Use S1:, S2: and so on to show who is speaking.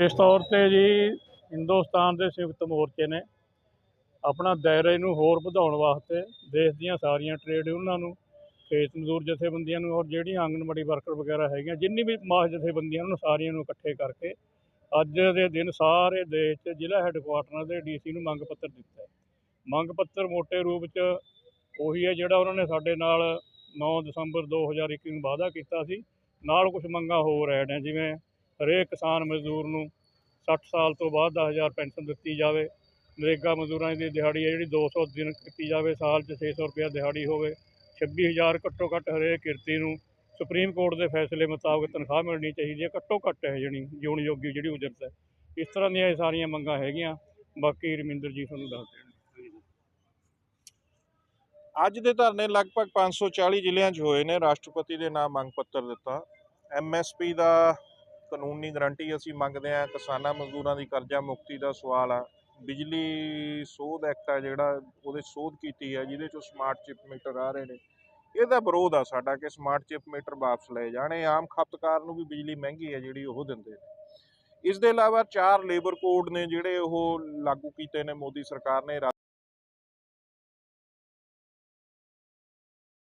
S1: ਇਸ ਤੌਰ ਤੇ ਜੀ ਹਿੰਦੁਸਤਾਨ ਦੇ ਸੰਯੁਕਤ ਮੋਰਚੇ ਨੇ ਆਪਣਾ ਦਾਇਰੇ ਨੂੰ ਹੋਰ ਵਧਾਉਣ ਵਾਸਤੇ ਦੇਸ਼ ਦੀਆਂ ਸਾਰੀਆਂ ਟ੍ਰੇਡ ਯੂਨੀਅਨਾਂ ਨੂੰ, ਖੇਤ ਮਜ਼ਦੂਰ ਜਥੇਬੰਦੀਆਂ ਨੂੰ ਔਰ ਜਿਹੜੀਆਂ ਆਂਗਣਵਾੜੀ ਵਰਕਰ ਵਗੈਰਾ ਹੈਗੀਆਂ, ਜਿੰਨੀ ਵੀ ਮਾਸ ਜਥੇਬੰਦੀਆਂ ਉਹਨਾਂ ਸਾਰੀਆਂ ਨੂੰ ਇਕੱਠੇ ਕਰਕੇ ਅੱਜ ਦੇ ਦਿਨ ਸਾਰੇ ਦੇਸ਼ 'ਚ ਜ਼ਿਲ੍ਹਾ ਹੈੱਡਕੁਆਟਰਾਂ ਦੇ ਡੀਸੀ ਨੂੰ ਮੰਗ ਪੱਤਰ ਦਿੱਤਾ ਮੰਗ ਪੱਤਰ ਮੋٹے ਰੂਪ 'ਚ ਉਹੀ ਹੈ ਜਿਹੜਾ ਉਹਨਾਂ ਨੇ ਸਾਡੇ ਨਾਲ 9 ਦਸੰਬਰ 2021 ਨੂੰ ਵਾਅਦਾ ਕੀਤਾ ਸੀ। ਨਾਲ ਕੁਝ ਮੰਗਾਂ ਹੋਰ ਐਡ ਹੈ, ਜਿਵੇਂ ਹਰੇਕ ਕਿਸਾਨ ਮਜ਼ਦੂਰ ਨੂੰ 60 ਸਾਲ ਤੋਂ ਬਾਅਦ 10000 ਪੈਨਸ਼ਨ ਦਿੱਤੀ ਜਾਵੇ। ਨਰੇਗਾ ਮਜ਼ਦੂਰਾਂ ਦੀ ਦਿਹਾੜੀ ਹੈ ਜਿਹੜੀ 200 ਦਿਨ ਕੀਤੀ ਜਾਵੇ, ਸਾਲ 'ਚ 600 ਰੁਪਇਆ ਦਿਹਾੜੀ ਹੋਵੇ। 26000 ਘੱਟੋ ਘੱਟ ਹਰੇਕ ਕਿਰਤੀ ਨੂੰ ਸੁਪਰੀਮ ਕੋਰਟ ਦੇ ਫੈਸਲੇ ਮੁਤਾਬਕ ਤਨਖਾਹ ਮਿਲਣੀ ਚਾਹੀਦੀ ਹੈ। ਘੱਟੋ ਘੱਟ ਹੈ ਜਿਹੜੀ ਜਿਉਣ ਯੋਗੀ ਜਿਹੜੀ ਉਜਰਤ ਹੈ। ਇਸ ਤਰ੍ਹਾਂ ਦੀਆਂ ਇਹ ਸਾਰੀਆਂ ਮੰਗਾਂ ਹੈਗੀਆਂ। ਬਾਕੀ ਰਮਿੰਦਰ ਜੀ ਤੁਹਾਨੂੰ ਦੱਸ ਦੇਣ
S2: ਅੱਜ ਦੇ ਧਰਨੇ ਲਗਭਗ 540 ਜ਼ਿਲ੍ਹਿਆਂ 'ਚ ਹੋਏ ਨੇ। ਰਾਸ਼ਟਰਪਤੀ ਦੇ ਨਾਮ ਮੰਗ ਪੱਤਰ ਦਿੱਤਾ। ਐਮਐਸਪੀ ਦਾ ਕਾਨੂੰਨੀ ਗਰੰਟੀ ਅਸੀਂ ਮੰਗਦੇ ਹਾਂ, ਕਿਸਾਨਾਂ ਮਜ਼ਦੂਰਾਂ ਦੀ ਕਰਜ਼ਾ ਮੁਕਤੀ ਦਾ ਸਵਾਲ ਆ। ਬਿਜਲੀ ਸੋਧ ਐਕਟ ਆ ਜਿਹੜਾ, ਉਹਦੇ ਸੋਧ ਕੀਤੀ ਹੈ ਜਿਹਦੇ 'ਚੋਂ ਸਮਾਰਟ ਚਿਪ ਮੀਟਰ ਆ ਰਹੇ ਨੇ। ਇਹਦਾ ਵਿਰੋਧ ਆ ਸਾਡਾ ਕਿ ਸਮਾਰਟ ਚਿਪ ਮੀਟਰ ਵਾਪਸ ਲਏ ਜਾਣੇ। ਆਮ ਖਪਤਕਾਰ ਨੂੰ ਵੀ ਬਿਜਲੀ ਮਹਿੰਗੀ ਹੈ ਜਿਹੜੀ ਉਹ ਦਿੰਦੇ ਨੇ। ਇਸ ਦੇ ਇਲਾਵਾ ਚਾਰ ਲੇਬਰ ਕੋਡ ਨੇ ਜਿਹੜੇ ਉਹ ਲਾਗੂ ਕੀਤੇ ਨੇ ਮੋਦੀ ਸਰਕਾਰ ਨੇ।